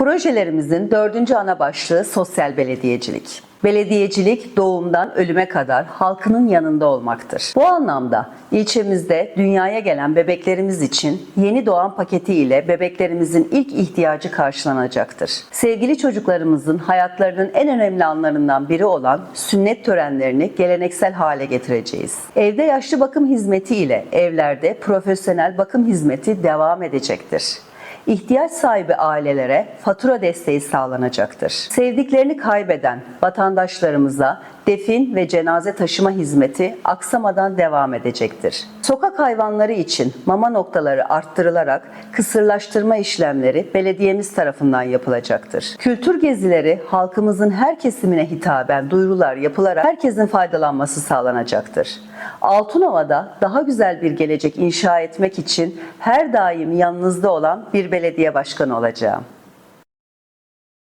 Projelerimizin dördüncü ana başlığı sosyal belediyecilik. Belediyecilik doğumdan ölüme kadar halkının yanında olmaktır. Bu anlamda ilçemizde dünyaya gelen bebeklerimiz için yeni doğan paketi ile bebeklerimizin ilk ihtiyacı karşılanacaktır. Sevgili çocuklarımızın hayatlarının en önemli anlarından biri olan sünnet törenlerini geleneksel hale getireceğiz. Evde yaşlı bakım hizmeti ile evlerde profesyonel bakım hizmeti devam edecektir. İhtiyaç sahibi ailelere fatura desteği sağlanacaktır. Sevdiklerini kaybeden vatandaşlarımıza defin ve cenaze taşıma hizmeti aksamadan devam edecektir. Sokak hayvanları için mama noktaları arttırılarak kısırlaştırma işlemleri belediyemiz tarafından yapılacaktır. Kültür gezileri halkımızın her kesimine hitaben duyurular yapılarak herkesin faydalanması sağlanacaktır. Altınova'da daha güzel bir gelecek inşa etmek için her daim yanınızda olan bir belediye başkanı olacağım.